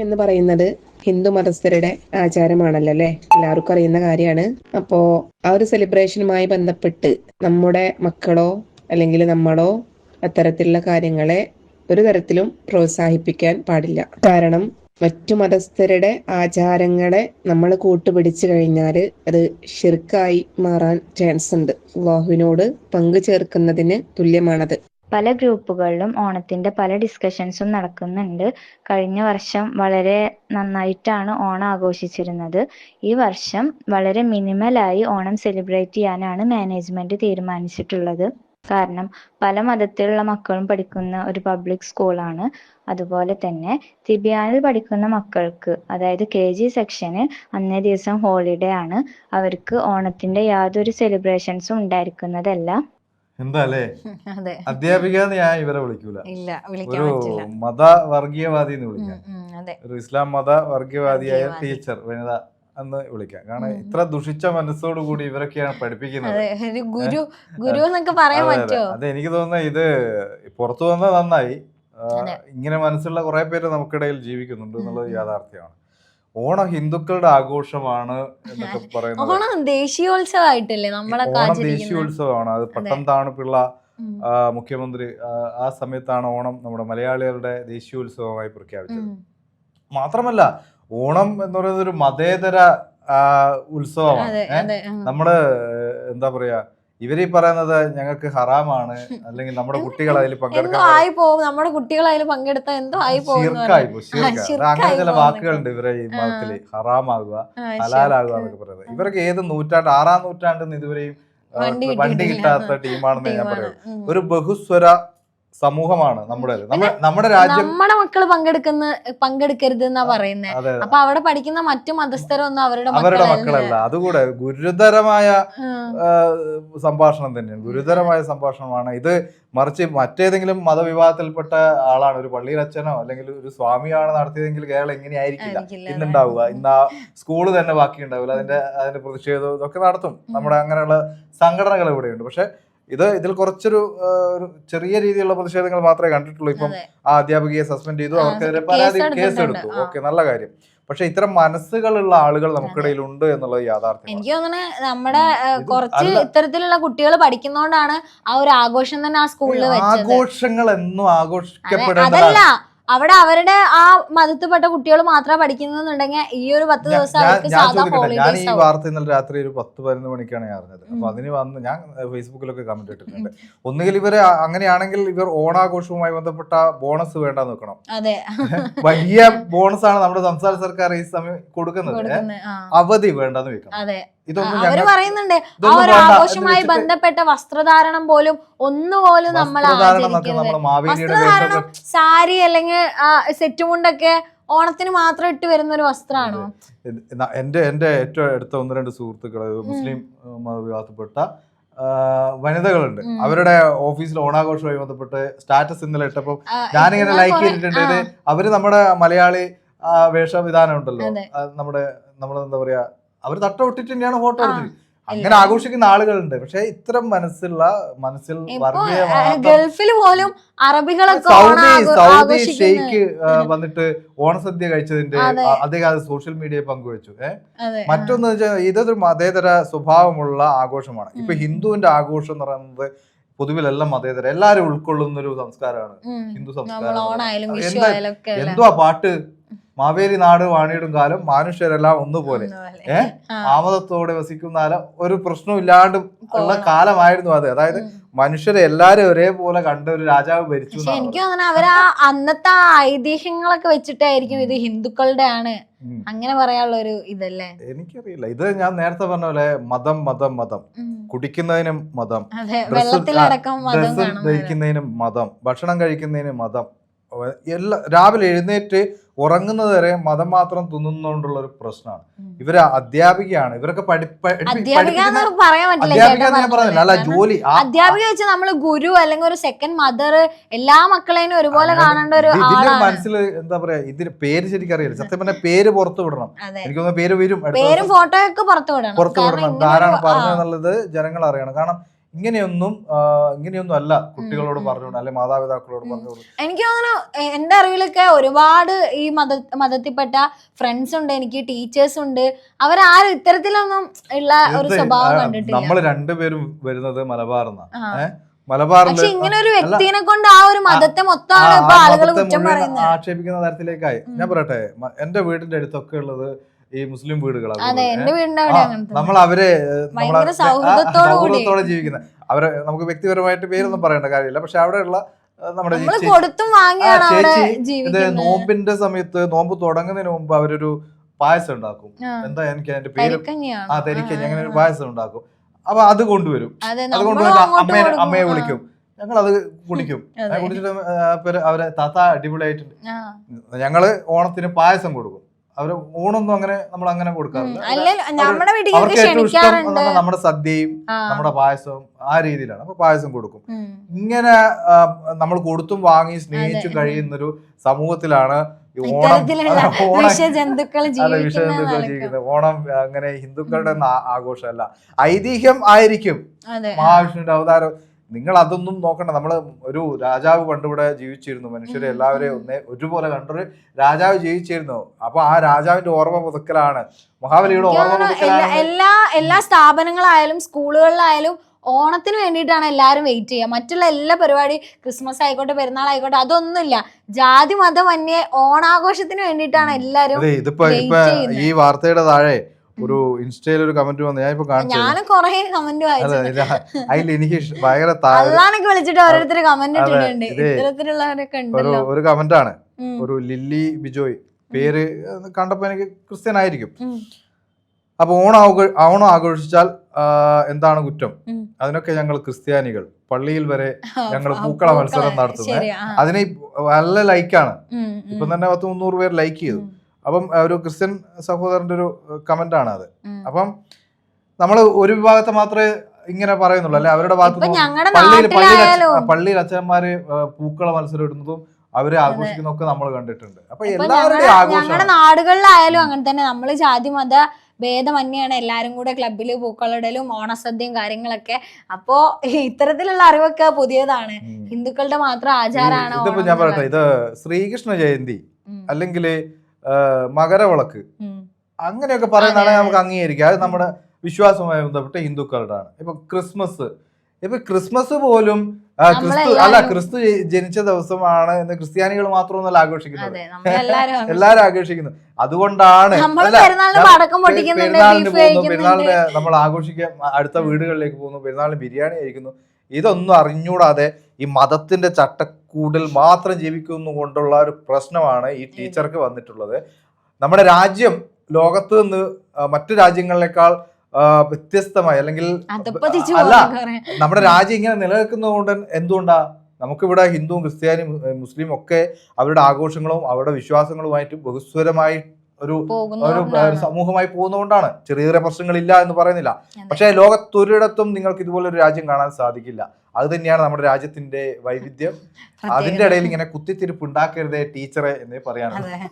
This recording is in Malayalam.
എന്ന് പറയുന്നത് ഹിന്ദു മതസ്ഥരുടെ ആചാരമാണല്ലോ അല്ലെ? എല്ലാവർക്കും അറിയുന്ന കാര്യമാണ്. അപ്പോ ആ ഒരു സെലിബ്രേഷനുമായി ബന്ധപ്പെട്ട് നമ്മുടെ മക്കളോ അല്ലെങ്കിൽ നമ്മളോ അത്തരത്തിലുള്ള കാര്യങ്ങളെ ഒരു തരത്തിലും പ്രോത്സാഹിപ്പിക്കാൻ പാടില്ല. കാരണം മറ്റു മതസ്ഥരുടെ ആചാരങ്ങളെ നമ്മൾ കൂട്ടുപിടിച്ചു കഴിഞ്ഞാൽ അത് ഷിർക്കായി മാറാൻ ചാൻസ് ഉണ്ട്. അള്ളാഹുവിനോട് പങ്കു ചേർക്കുന്നതിന് തുല്യമാണത്. പല ഗ്രൂപ്പുകളിലും ഓണത്തിന്റെ പല ഡിസ്കഷൻസും നടക്കുന്നുണ്ട്. കഴിഞ്ഞ വർഷം വളരെ നന്നായിട്ടാണ് ഓണം ആഘോഷിച്ചിരുന്നത്. ഈ വർഷം വളരെ മിനിമലായി ഓണം സെലിബ്രേറ്റ് ചെയ്യാനാണ് മാനേജ്മെന്റ് തീരുമാനിച്ചിട്ടുള്ളത്. കാരണം പല മതത്തിലുള്ള മക്കളും പഠിക്കുന്ന ഒരു പബ്ലിക് സ്കൂളാണ്. അതുപോലെ തന്നെ തിബിയാനിൽ പഠിക്കുന്ന മക്കൾക്ക് അതായത് കെ ജി സെക്ഷന് അന്നേ ദിവസം ഹോളിഡേ ആണ്. അവർക്ക് ഓണത്തിന്റെ യാതൊരു സെലിബ്രേഷൻസും ഉണ്ടായിരിക്കുന്നതല്ല. എന്താ അല്ലേ അധ്യാപിക എന്ന് ഞാൻ ഇവരെ വിളിക്കൂല. ഒരു മത വർഗീയവാദി എന്ന് വിളിക്കാം ഒരു ഇസ്ലാം മത വർഗീയവാദിയായ ടീച്ചർ വനിത എന്ന് വിളിക്കാം. കാരണം ഇത്ര ദുഷിച്ച മനസ്സോട് കൂടി ഇവരൊക്കെയാണ് പഠിപ്പിക്കുന്നത്. ഗുരു ഗുരു എന്നൊക്കെ പറയാൻ. പറ്റുമോ? അത് എനിക്ക് തോന്നുന്നത് ഇത് പുറത്തു വന്നത് നന്നായി. ഇങ്ങനെ മനസ്സുള്ള കുറെ പേര് നമുക്കിടയിൽ ജീവിക്കുന്നുണ്ട് എന്നുള്ളത്. യാഥാർത്ഥ്യമാണ്. ഓണം ഹിന്ദുക്കളുടെ ആഘോഷമാണ് എന്നൊക്കെ പറയുന്നത്. ഓണം ദേശീയോത്സവമായിട്ടല്ലേ നമ്മുടെ ഓണം ദേശീയോത്സവമാണ്. അത് പട്ടം താണുപിള്ള മുഖ്യമന്ത്രി ആ, സമയത്താണ് ഓണം നമ്മുടെ മലയാളികളുടെ ദേശീയോത്സവമായി പ്രഖ്യാപിച്ചത്. മാത്രമല്ല ഓണം എന്ന് പറയുന്നത് ഒരു മതേതര ഉത്സവമാണ്. നമ്മൾ എന്താ പറയാ ഇവരീ പറയുന്നത് ഞങ്ങൾക്ക് ഹറാമാണ് അല്ലെങ്കിൽ നമ്മുടെ കുട്ടികൾ അതിൽ ആയി പോകും നമ്മുടെ കുട്ടികൾ അതിൽ പങ്കെടുത്താൽ എന്തോ ആയി പോകും അങ്ങനെ ചില വാക്കുകളുണ്ട് ഇവരെ ഈ. മതത്തിൽ. ഹറാമാകുക ഹലാലാകുക. എന്നൊക്കെ പറയുന്നത്. ഇവർക്ക് ഏത് നൂറ്റാണ്ട് ആറാം നൂറ്റാണ്ടിൽ ഇതുവരെയും വണ്ടി കിട്ടാത്ത ടീമാണെന്ന് ഞാൻ. പറയുന്നത് ഒരു ബഹുസ്വര സമൂഹമാണ് നമ്മുടെ നമ്മുടെ രാജ്യം നമ്മുടെ മക്കൾ പങ്കെടുക്കുന്ന പങ്കെടുക്കരുത് എന്നാ പറയുന്നത് അപ്പൊ അവിടെ പഠിക്കുന്ന മറ്റു മതസ്ഥരൊന്നും അവരുടെ അവരുടെ മക്കളല്ല. അതുകൂടെ ഗുരുതരമായ സംഭാഷണം തന്നെയാണ്. ഗുരുതരമായ സംഭാഷണമാണ്. ഇത് മറിച്ച് മറ്റേതെങ്കിലും മതവിഭാഗത്തിൽപ്പെട്ട ആളാണ്. ഒരു പള്ളിയിൽ അച്ഛനോ അല്ലെങ്കിൽ ഒരു സ്വാമിയാണ് നടത്തിയതെങ്കിൽ കേരളം എങ്ങനെയായിരിക്കില്ല ഇന്നുണ്ടാവുക. ഇന്ന് ആ സ്കൂൾ തന്നെ ബാക്കി ഉണ്ടാവില്ല അതിന്റെ അതിന്റെ പ്രതിഷേധവും ഇതൊക്കെ നടത്തും. നമ്മുടെ അങ്ങനെയുള്ള സംഘടനകൾ ഇവിടെയുണ്ട്. പക്ഷെ ഇത് ഇതിൽ കുറച്ചൊരു ഒരു ചെറിയ രീതിയിലുള്ള പ്രതിഷേധങ്ങൾ മാത്രമേ കണ്ടിട്ടുള്ളൂ. ഇപ്പം ആ അധ്യാപികയെ സസ്പെൻഡ് ചെയ്തു അവർക്കെതിരെ കേസ് പരാതി കേസ് എടുത്തു. ഓക്കെ നല്ല കാര്യം. പക്ഷെ ഇത്തരം മനസ്സുകളുള്ള ആളുകൾ നമുക്കിടയിൽ ഉണ്ട് എന്നുള്ളത് യാഥാർത്ഥ്യം എനിക്ക് അങ്ങനെ നമ്മുടെ കുറച്ച് ഇത്തരത്തിലുള്ള കുട്ടികൾ പഠിക്കുന്നോണ്ടാണ് ആ ഒരു ആഘോഷം തന്നെ ആ സ്കൂളിൽ ആഘോഷങ്ങൾ എന്നും അതല്ല. അവിടെ അവരുടെ ആ മതത്തിൽപ്പെട്ട കുട്ടികൾ മാത്രം പഠിക്കുന്നുണ്ടെങ്കിൽ ഈ ഒരു പത്ത് ദിവസം ഞാൻ- അവർക്ക് സാധാ ഞാൻ ഈ വാർത്ത ഇന്നലെ രാത്രി ഒരു പത്ത് പതിനൊന്ന് മണിക്കാണ് ഞാൻ അറിഞ്ഞത്. അപ്പൊ. അതിന് വന്ന് ഞാൻ ഫേസ്ബുക്കിലൊക്കെ കമന്റ് ഇട്ടിട്ടുണ്ട്. ഒന്നുകിൽ ഇവർ അങ്ങനെയാണെങ്കിൽ ഇവർ ഓണാഘോഷവുമായി ബന്ധപ്പെട്ട ബോണസ് വേണ്ട നോക്കണം അതെ. വലിയ ബോണസ് ആണ് നമ്മുടെ സംസ്ഥാന സർക്കാർ ഈ സമയം കൊടുക്കുന്നത്. അവധി വേണ്ടെന്ന് വെക്കണം. അവർ പറയുന്നുണ്ട്. ആ ഇതൊന്നും ഒരു വേണ്ട. എന്ന് ആഘോഷവുമായി ബന്ധപ്പെട്ട വസ്ത്രധാരണം പോലും ഒന്നുപോലും നമ്മൾ വസ്ത്രധാരണം സാരി അല്ലെങ്കിൽ സെറ്റ് മുണ്ടൊക്കെ ഓണത്തിന് മാത്രം ഇട്ട് വരുന്ന ഒരു വസ്ത്രമാണോ എന്റെ എന്റെ ഏറ്റവും അടുത്ത ഒന്ന് രണ്ട് സുഹൃത്തുക്കൾ മുസ്ലിം മതവിഭാഗത്തിൽപ്പെട്ട വനിതകളുണ്ട്. അവരുടെ ഓഫീസിൽ ഓണാഘോഷവുമായി ബന്ധപ്പെട്ട് സ്റ്റാറ്റസ് ഇന്നലെ ഇട്ടപ്പോൾ ഞാനിങ്ങനെ ലൈക്ക് ചെയ്തിട്ടുണ്ട്. ഇത് അവർ നമ്മുടെ മലയാളി വേഷവിധാനം ഉണ്ടല്ലോ. നമ്മുടെ നമ്മൾ എന്താ പറയാ അവർ തട്ട ഒട്ടിട്ട് തന്നെയാണ് ഫോട്ടോ എടുത്തത് അങ്ങനെ ആഘോഷിക്കുന്ന ആളുകളുണ്ട്. പക്ഷെ ഇത്തരം മനസ്സുള്ള മനസ്സിൽ ഗൾഫിൽ പോലും അറബികളൊക്കെ സൗദി ഷെയ്ക്ക് വന്നിട്ട് ഓണസദ്യ കഴിച്ചതിന്റെ അദ്ദേഹം അത് സോഷ്യൽ മീഡിയയിൽ പങ്കുവച്ചു. ഏഹ് മറ്റൊന്ന് വെച്ചാൽ ഇതൊരു മതേതര സ്വഭാവമുള്ള ആഘോഷമാണ്. ഇപ്പൊ ഹിന്ദുവിന്റെ ആഘോഷം എന്ന് പറയുന്നത് പൊതുവിലെല്ലാം മതേതര. എല്ലാരും ഉൾക്കൊള്ളുന്ന ഒരു സംസ്കാരമാണ്. ഹിന്ദു സംസ്കാരം? എന്തുവാ പാട്ട്? മാവേലി നാട് വാണിയിടും കാലം മനുഷ്യരെല്ലാം ഒന്നുപോലെ. ഏഹ്? ആമതത്തോടെ വസിക്കുന്ന കാലം ഒരു പ്രശ്നവും ഇല്ലാണ്ട് ഉള്ള. കാലമായിരുന്നു അത്. അതായത്. മനുഷ്യരെ എല്ലാരും ഒരേപോലെ കണ്ട ഒരു രാജാവ് ഭരിച്ചു പക്ഷെ എനിക്ക് തോന്നുന്നു അവർ ആ അന്നത്തെ ആ ഐതിഹ്യങ്ങളൊക്കെ വെച്ചിട്ടായിരിക്കും ഇത് ഹിന്ദുക്കളുടെ ആണ് അങ്ങനെ പറയാനുള്ള ഒരു ഇതല്ലേ? എനിക്കറിയില്ല. ഇത് ഞാൻ നേരത്തെ പറഞ്ഞ പോലെ മതം മതം മതം. കുടിക്കുന്നതിനും മതം. ഡ്രസ്സ് ധരിക്കുന്നതിനും മതം. ഭക്ഷണം കഴിക്കുന്നതിനും മതം. എല്ലാ രാവിലെ എഴുന്നേറ്റ് ഉറങ്ങുന്നത് വരെ മതം മാത്രം തിന്നുന്നോണ്ടുള്ള ഒരു പ്രശ്നമാണ്. ഇവർ അധ്യാപികയാണ്. ഇവരൊക്കെ പറഞ്ഞില്ല. അല്ല ജോലി അധ്യാപിക വെച്ച് നമ്മൾ ഗുരു അല്ലെങ്കിൽ ഒരു സെക്കൻഡ് മദർ എല്ലാ മക്കളെയും ഒരുപോലെ കാണേണ്ട ഒരു ഇതിന്റെ മനസ്സിൽ എന്താ പറയാ ഇതിന് പേര് ശരിക്കും അറിയില്ല. സത്യം പറഞ്ഞ പേര് പുറത്തു വിടണം. എനിക്കൊന്ന് എനിക്ക് പേര് വരും. പേരും ഫോട്ടോയൊക്കെ പുറത്തു വിടണം. പുറത്തു വിടണം. ധാരാളം പറഞ്ഞെന്നുള്ളത് ജനങ്ങൾ അറിയണം കാരണം ഇങ്ങനെയൊന്നും ഇങ്ങനെയൊന്നും അല്ല കുട്ടികളോട്. പറഞ്ഞുകൊണ്ട് അല്ലെ മാതാപിതാക്കളോട്. പറഞ്ഞുകൊണ്ട്. എനിക്ക് അങ്ങനെ എന്റെ എന്റെ അറിവിലൊക്കെ ഒരുപാട് ഈ മത മതത്തിൽപ്പെട്ട ഫ്രണ്ട്സ് ഉണ്ട് എനിക്ക് ടീച്ചേഴ്സ് ഉണ്ട്. അവരാരും ഇത്തരത്തിലൊന്നും ഉള്ള ഒരു സ്വഭാവം കണ്ടിട്ടില്ല. നമ്മൾ രണ്ടുപേരും വരുന്നത് മലബാറിന്ന് മലബാറിൽ ഇങ്ങനെ ഒരു വ്യക്തിനെ കൊണ്ട് ആ ഒരു മതത്തെ ആ, മൊത്തമാണ് ആളുകൾ ആക്ഷേപിക്കുന്ന തരത്തിലേക്കായി. ഞാൻ പറയട്ടെ എന്റെ വീടിന്റെ അടുത്തൊക്കെ ഉള്ളത് ഈ മുസ്ലിം വീടുകളാണ് നമ്മൾ അവരെ സൗഹൃദത്തോടു ജീവിക്കുന്ന അവരെ നമുക്ക് വ്യക്തിപരമായിട്ട് പേരൊന്നും പറയേണ്ട കാര്യമില്ല. പക്ഷെ അവിടെയുള്ള നമ്മുടെ ചേച്ചി- നോമ്പിന്റെ സമയത്ത് നോമ്പ് തുടങ്ങുന്നതിന് മുമ്പ് അവരൊരു പായസം ഉണ്ടാക്കും. എന്താ എനിക്ക് അതിന്റെ പേര്? ആ തെരിക്കഞ്ഞി. അങ്ങനെ ഒരു പായസം ഉണ്ടാക്കും. അപ്പൊ അത് കൊണ്ടുവരും. അത് കൊണ്ടുവരും അമ്മയെ അമ്മയെ വിളിക്കും. ഞങ്ങൾ അത്. കുടിക്കും കുടിച്ചിട്ട് അവരെ താത്ത അടിപൊളിയായിട്ടുണ്ട്. ഞങ്ങൾ ഓണത്തിന് പായസം കൊടുക്കും. അവർ ഊണൊന്നും അങ്ങനെ നമ്മൾ അങ്ങനെ കൊടുക്കാറില്ല. നമ്മുടെ വീട്ടിലേക്ക് അവർക്ക് ഏറ്റവും ഇഷ്ടം നമ്മുടെ സദ്യയും നമ്മുടെ പായസവും ആ രീതിയിലാണ്. അപ്പൊ പായസം കൊടുക്കും. ഇങ്ങനെ നമ്മൾ കൊടുത്തും വാങ്ങി സ്നേഹിച്ചും കഴിയുന്നൊരു സമൂഹത്തിലാണ് ഓണം ഓണം വിഷജന്തുക്കൾ ജീവിക്കുന്ന വിഷയത്തിൽ ജീവിക്കുന്നത്. ഓണം അങ്ങനെ ഹിന്ദുക്കളുടെ ആഘോഷമല്ല. ഐതിഹ്യം ആയിരിക്കും. മഹാവിഷ്ണുവിന്റെ അവതാരം നിങ്ങൾ അതൊന്നും നോക്കണ്ട. നമ്മൾ ഒരു രാജാവ് പണ്ടിവിടെ ജീവിച്ചിരുന്നു. മനുഷ്യരെ എല്ലാവരെയും. ഒന്നേ ഒരുപോലെ കണ്ടൊരു രാജാവ് ജീവിച്ചിരുന്നു. അപ്പൊ ആ രാജാവിന്റെ ഓർമ്മ പുതുക്കലാണ് മഹാബലിയുടെ ഓർമ്മ എല്ലാ പുതുക്കലാണ് എല്ലാ എല്ലാ സ്ഥാപനങ്ങളായാലും സ്കൂളുകളിലായാലും ഓണത്തിന് വേണ്ടിയിട്ടാണ് എല്ലാവരും വെയിറ്റ് ചെയ്യുക. മറ്റുള്ള എല്ലാ പരിപാടി ക്രിസ്മസ് ആയിക്കോട്ടെ പെരുന്നാൾ ആയിക്കോട്ടെ അതൊന്നുമില്ല. ജാതി മതമന്യേ ഓണാഘോഷത്തിന് വേണ്ടിയിട്ടാണ് ഇതിപ്പോ ഇപ്പൊ ഈ വാർത്തയുടെ താഴെ ഒരു ഇൻസ്റ്റയിൽ ഒരു കമന്റ് വന്നു. ഞാൻ ഇപ്പൊ കാണിച്ചു കൊറേ കമന്റ് അതിൽ എനിക്ക് ഭയങ്കര വിളിച്ചിട്ട് ഓരോരുത്തർ കമന്റ് അതെ, ഇട്ടിട്ടുണ്ട്. ഇത്തരത്തിലുള്ളവരൊക്കെ ഒരു കമന്റാണ് ഒരു കമന്റ് ആണ്. ഒരു ലില്ലി ബിജോയ് പേര് കണ്ടപ്പോ എനിക്ക് ക്രിസ്ത്യൻ ആയിരിക്കും. അപ്പൊ ഓണം ഓണം ആഘോഷിച്ചാൽ എന്താണ് കുറ്റം? അതിനൊക്കെ ഞങ്ങൾ ക്രിസ്ത്യാനികൾ. പള്ളിയിൽ വരെ ഞങ്ങൾ പൂക്കള മത്സരം നടത്തുന്നത്. അതിനെ നല്ല ലൈക്കാണ് ഇപ്പം തന്നെ പത്ത് മുന്നൂറ് പേര് ലൈക്ക് ചെയ്തു. അപ്പം ഒരു ക്രിസ്ത്യൻ സഹോദരന്റെ ഒരു കമന്റ് ആണ് അത്. അപ്പം നമ്മൾ ഒരു വിഭാഗത്തെ മാത്രമേ ഇങ്ങനെ പറയുന്നുള്ളൂ അല്ലെ? അവരുടെ ഭാഗത്ത് പള്ളിയിൽ പള്ളിയിൽ പള്ളിയിൽ അച്ഛന്മാര് പൂക്കള മത്സരം ഇടുന്നതും അവരെ ആഘോഷിക്കുന്നതൊക്കെ നമ്മൾ കണ്ടിട്ടുണ്ട്. അപ്പൊ എല്ലാവരുടെ എല്ലാവരുടെയും ആഘോഷം ഞങ്ങളുടെ നാടുകളിലായാലും അങ്ങനെ തന്നെ. നമ്മൾ ജാതി മത ഭേദമന്യാണ് എല്ലാരും കൂടെ ക്ലബിൽ പൂക്കളിടലും ഓണസദ്യയും കാര്യങ്ങളൊക്കെ. അപ്പോ ഇത്തരത്തിലുള്ള അറിവൊക്കെ പുതിയതാണ്. ഹിന്ദുക്കളുടെ മാത്രം ആചാരമാണ് ഇതിപ്പോ ഞാൻ പറയട്ടെ ഇത് ശ്രീകൃഷ്ണ ജയന്തി അല്ലെങ്കിൽ മകരവിളക്ക്. അങ്ങനെയൊക്കെ പറയുന്നതാണ് അതെ, അതെ. നമുക്ക് അംഗീകരിക്കാം. അത് നമ്മുടെ വിശ്വാസവുമായി ബന്ധപ്പെട്ട ഹിന്ദുക്കളുടെ ആണ് ഇപ്പൊ ക്രിസ്മസ്. ഇപ്പൊ ക്രിസ്മസ് പോലും ക്രിസ്തു അല്ല ക്രിസ്തു ജനിച്ച ദിവസമാണ് എന്ന് ക്രിസ്ത്യാനികൾ മാത്രമൊന്നുമല്ല ആഘോഷിക്കുന്നത്. എല്ലാരും ആഘോഷിക്കുന്നു. അതുകൊണ്ടാണ് പെരുന്നാളിന് പോകുന്നു പെരുന്നാളിന് നമ്മൾ ആഘോഷിക്കാൻ അടുത്ത വീടുകളിലേക്ക് പോകുന്നു പെരുന്നാളിന് ബിരിയാണി കഴിക്കുന്നു. ഇതൊന്നും അറിഞ്ഞൂടാതെ ഈ മതത്തിന്റെ ചട്ടക്കൂടിൽ മാത്രം ജീവിക്കുന്നു കൊണ്ടുള്ള ഒരു പ്രശ്നമാണ് ഈ ടീച്ചർക്ക് വന്നിട്ടുള്ളത്. നമ്മുടെ രാജ്യം ലോകത്ത് നിന്ന് മറ്റു രാജ്യങ്ങളിലേക്കാൾ വ്യത്യസ്തമായി അല്ലെങ്കിൽ അല്ല നമ്മുടെ രാജ്യം ഇങ്ങനെ നിലനിൽക്കുന്നതുകൊണ്ട് എന്തുകൊണ്ടാ? നമുക്കിവിടെ ഹിന്ദുവും ക്രിസ്ത്യാനിയും മുസ്ലിം ഒക്കെ അവരുടെ ആഘോഷങ്ങളും അവരുടെ വിശ്വാസങ്ങളുമായിട്ട് ബഹുസ്വരമായി ഒരു ഒരു സമൂഹമായി പോകുന്നതുകൊണ്ടാണ്. ചെറിയ ചെറിയ പ്രശ്നങ്ങളില്ല എന്ന് പറയുന്നില്ല. പക്ഷെ ലോകത്തൊരിടത്തും നിങ്ങൾക്ക് ഇതുപോലെ ഒരു രാജ്യം കാണാൻ സാധിക്കില്ല. അത് തന്നെയാണ് നമ്മുടെ രാജ്യത്തിന്റെ വൈവിധ്യം. അതിന്റെ ഇടയിൽ ഇങ്ങനെ കുത്തിത്തിരിപ്പ് ഉണ്ടാക്കരുതേ ടീച്ചറെ എന്നേ പറയാനുള്ളൂ. അതെ.